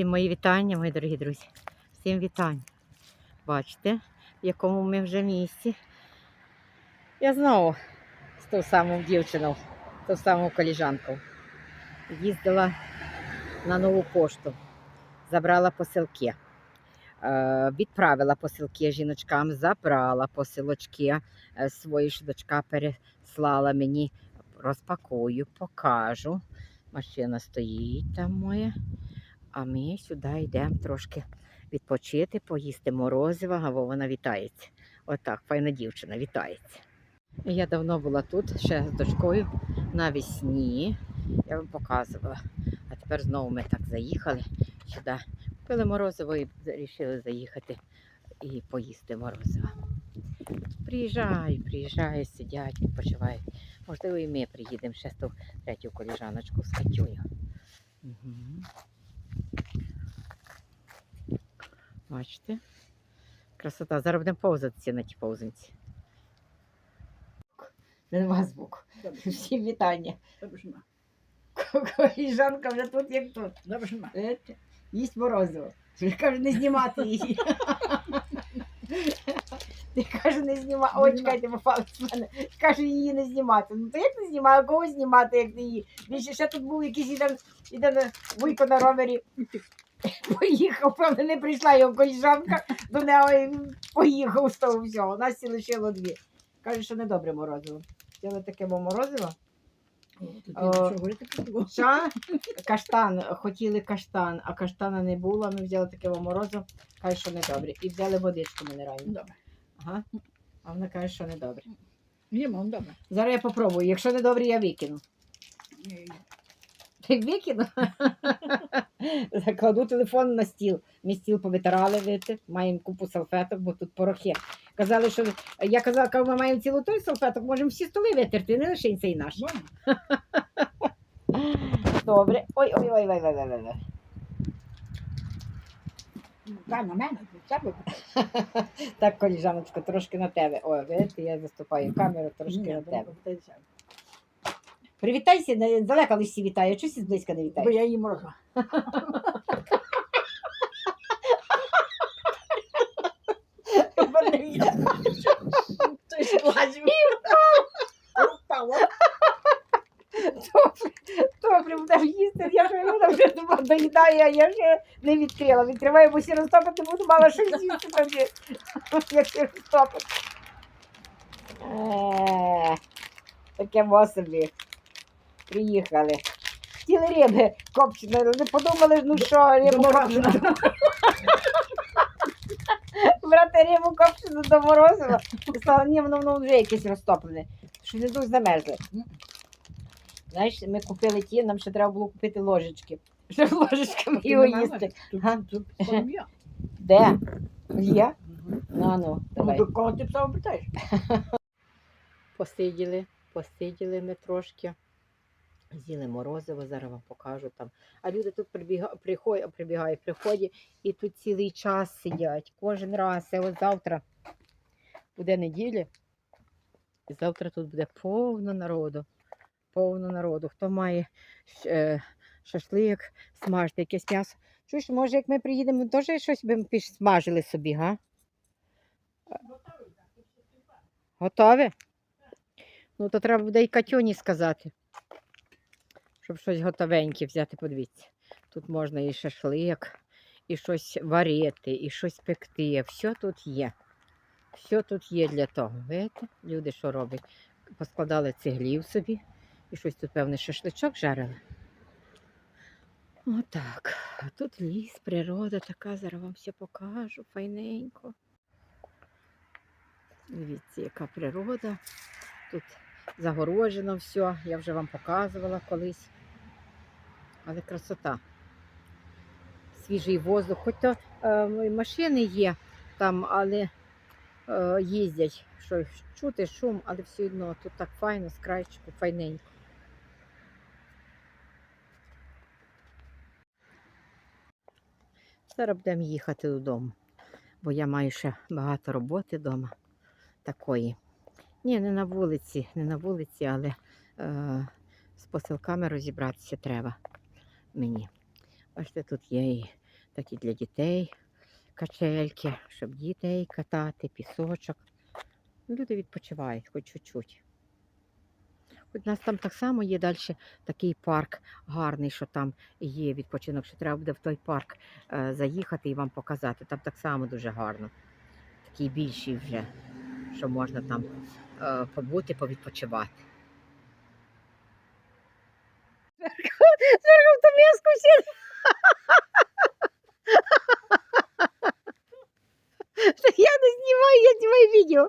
Всім мої вітання, мої дорогі друзі. Всім вітання. Бачите, в якому ми вже місці. Я знову з ту саму дівчину, з ту саму коліжанку. Їздила на нову пошту, забрала посилки. Е, Відправила посилки жіночкам, забрала посилочки. Е, Свої ж дочка переслала мені. Розпакую, покажу. Машина стоїть там моя. А ми сюди йдемо трошки відпочити, поїсти морозива, а вона вітається. Отак, файна дівчина вітається. Я давно була тут ще з дочкою навесні. Я вам показувала. А тепер знову ми так заїхали сюди. Купили морозиво і вирішили заїхати і поїсти морозиво. Приїжджають, приїжджають, сидять, відпочивають. Можливо, і ми приїдемо ще з ту третю коліжаночку з Катюю. Угу. Бачите? Красота. Зараз будемо повзатися на тій повзанці. Нема звуку. Всім вітання. Коліжанка вже тут, як тут. Видите? Їсть морозиво. Каже, не знімати її. Ти каже, не знімати. Ой, чекайте, попали з мене. Каже, її не знімати. Ну то як не знімаю, кого знімати, як не її? Більше ще тут був якийсь іде, іде вуйко на ровері. Поїхав, правда, не прийшла його коліжанка до нього і поїхав з того всього. Нас лишило дві. Каже, що недобре морозиво. Взяли таке морозиво. Що? Каштан, хотіли каштан, а каштана не було. Ми взяли таке морозиво, каже, що недобре. І взяли водичку мінеральну. Добре. Ага. А вона каже, що недобре. Їмо, добре. Зараз я попробую. Якщо недобре, я викину. Викину? Закладу телефон на стіл. Ми стіл повитирали, видите, маємо купу салфеток, бо тут порохи. Казали, що я казала, коли ми маємо цілу той салфеток, можемо всі столи витерти, не лише цей наш. Добре. Ой, ой, ой, ой, ой, ой, ой. Та на мене. Так, коліжаночка, трошки на тебе. Ой, видите, я заступаю камеру трошки на тебе. Привітайся, не- далеко лисі вітаю, чогось зблизька не Бо я її морозила. Ти ж лазив. Упала. Добре, будеш їсти. Я ж вона вже думала, доїдає, а я ще не відкрила. Відкриваю, бо всі розтопити буду, мала щось з'їсти тоді. Як ти розтопити. Е, Таке во собі. Приїхали. Хотіли риби копчені, але не подумали, ну що, рибу копчену. Брати рибу копчену до морозива. Сказала, ні, воно, воно вже якесь розтоплене. Що не дуже замерзле. Знаєш, ми купили ті, нам ще треба було купити ложечки. Щоб ложечками його їсти. Тут. Де? Є? Ну, ну, Ну, давай. до кого ти псав питаєш? Посиділи, посиділи ми трошки. З'їли морозиво, зараз вам покажу там. А люди тут прибіга, приходять, прибігають, приходять і тут цілий час сидять. Кожен раз. Це от завтра буде неділя. І завтра тут буде повно народу. Повно народу. Хто має е, шашлик, смажити якесь м'ясо. Чуєш, може, як ми приїдемо, теж щось би смажили собі, га? Готові? Ну, то треба буде і Катюні сказати. Щоб щось готовеньке взяти, подивіться. Тут можна і шашлик, і щось варити, і щось пекти. Все тут є. Все тут є для того. Видите? Люди що роблять? Поскладали цеглів собі. І щось тут, певне, шашличок жарили. Отак. А тут ліс, природа така, зараз вам все покажу, файненько. Дивіться, яка природа. Тут загороджено все, я вже вам показувала колись. Але красота. Свіжий воздух. Хоч то е, машини є там, але е, їздять, що чути шум, але все одно тут так файно, з крайчику, файненько. Зараз будемо їхати додому, бо я маю ще багато роботи вдома такої. Ні, не на вулиці, не на вулиці, але е, з посилками розібратися треба мені. Бачите, тут є і такі для дітей качельки, щоб дітей катати, пісочок. Люди відпочивають хоч чуть-чуть. У нас там так само є далі такий парк гарний, що там є відпочинок, що треба буде в той парк е, заїхати і вам показати. Там так само дуже гарно. Такий більший вже, що можна там е, побути, повідпочивати. Зверху в ту миску всі. Я не знімаю, я знімаю відео.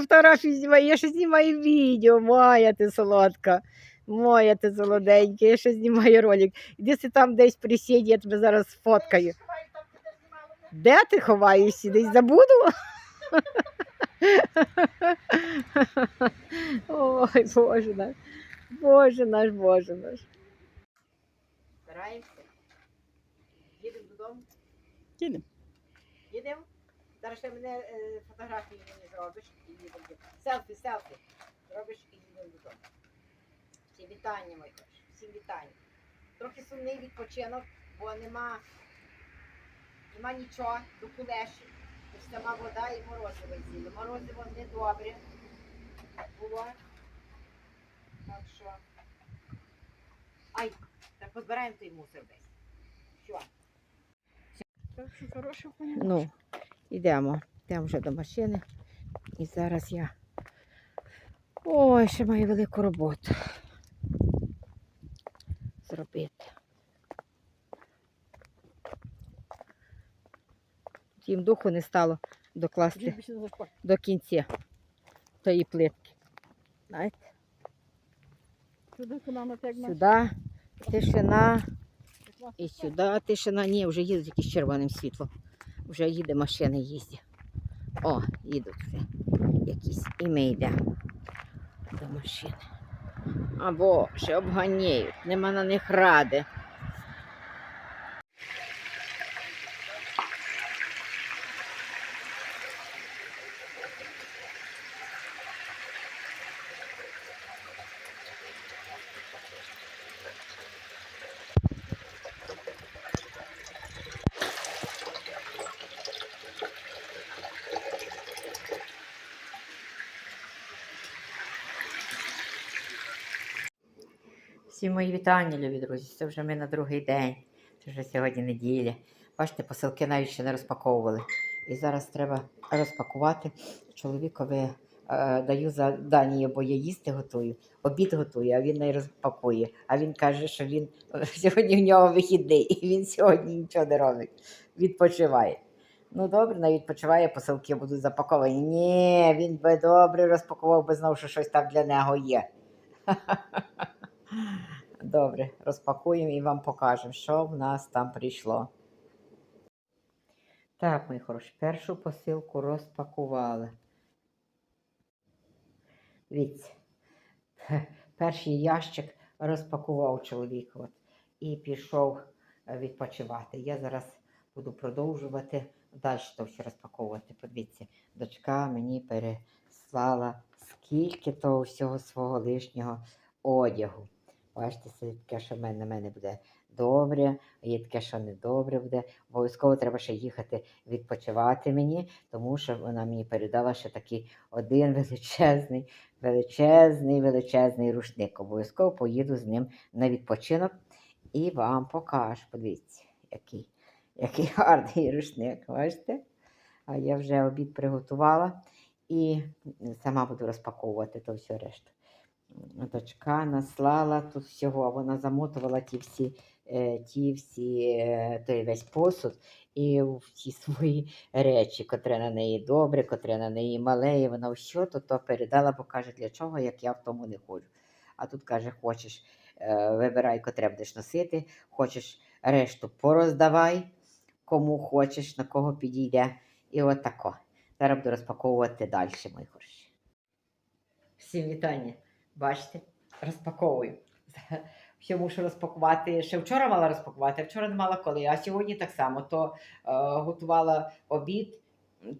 фотографії знімаю, я ще знімаю відео. Моя ти солодка. Моя ти солоденька, я ще знімаю ролик. Іди си там десь присідь, я тебе зараз сфоткаю. Де ти ховаєшся? Десь забуду? Ой, Боже наш. Боже наш, Боже наш. Стараємося. Їдемо додому. Їдемо. Їдемо. Зараз ще мене е, фотографії мені зробиш і їдемо. Селфі, селфі. Робиш і їдемо додому. Всі вітання, мої хороші. Всім вітання. Трохи сумний відпочинок, бо нема, нема нічого до кулеші. Тож сама вода і морозиво з'їли. Морозиво не добре було. Так що. Ай, так позбираємо той мусор десь. Що? Так що хороше Ну, йдемо. Йдемо вже до машини. І зараз я. Ой, ще маю велику роботу. Зробити. Їм духу не стало докласти до кінця тої плитки. Знаєте, сюди тишина і сюди тишина. Ні, вже їдуть якісь червоним світлом. Вже їде машина їздять. О, їдуть вже якісь. І ми йдемо до машини. Або ще обганяють, нема на них ради. Всі мої вітання, любі друзі. Це вже ми на другий день. Це вже сьогодні неділя. Бачите, посилки навіть ще не розпаковували. І зараз треба розпакувати. Чоловікові е, даю завдання, бо я їсти готую, обід готую, а він не розпакує. А він каже, що він сьогодні в нього вихідний, і він сьогодні нічого не робить. Відпочиває. Ну добре, не відпочиває, посилки будуть запаковані. Ні, він би добре розпакував, би знав, що щось там для нього є. Добре, розпакуємо і вам покажемо, що в нас там прийшло. Так, мої хороші, першу посилку розпакували. Дивіться, перший ящик розпакував чоловік от, і пішов е, відпочивати. Я зараз буду продовжувати далі то все розпаковувати. Подивіться, дочка мені переслала скільки того всього свого лишнього одягу. Бачите, це таке, що на мене буде добре, є таке, що не добре буде. Обов'язково треба ще їхати відпочивати мені, тому що вона мені передала ще такий один величезний, величезний, величезний рушник. Обов'язково поїду з ним на відпочинок і вам покажу. Подивіться, який, який гарний рушник. Бачите? А я вже обід приготувала і сама буду розпаковувати то все решту дочка наслала тут всього, вона замотувала ті всі, е, ті всі е, той весь посуд і всі свої речі, котре на неї добре, котре на неї мале, і вона все то, то передала, бо каже, для чого, як я в тому не ходжу. А тут каже, хочеш, е, вибирай, котре будеш носити, хочеш решту пороздавай, кому хочеш, на кого підійде. І от тако. Зараз буду розпаковувати далі, мої хороші. Всім вітання. Бачите, розпаковую. Ще мушу розпакувати. Ще вчора мала розпакувати, а вчора не мала коли. А сьогодні так само. То е, готувала обід,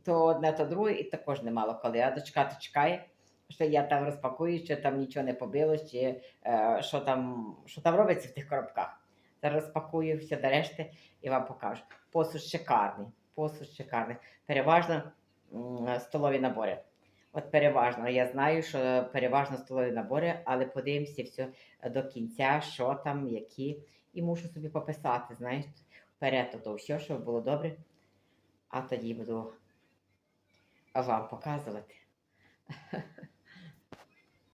то одне, то друге, і також не мала коли. А дочка то чекає, що я там розпакую, чи там нічого не побилось, чи е, що, там, що там робиться в тих коробках. Зараз розпакую все до решти і вам покажу. Посуд шикарний. Посуд шикарний. Переважно столові набори. От переважно, я знаю, що переважно столові набори, але подивимося все до кінця, що там, які. І мушу собі пописати, знаєш, вперед то, то все, щоб було добре. А тоді буду вам показувати.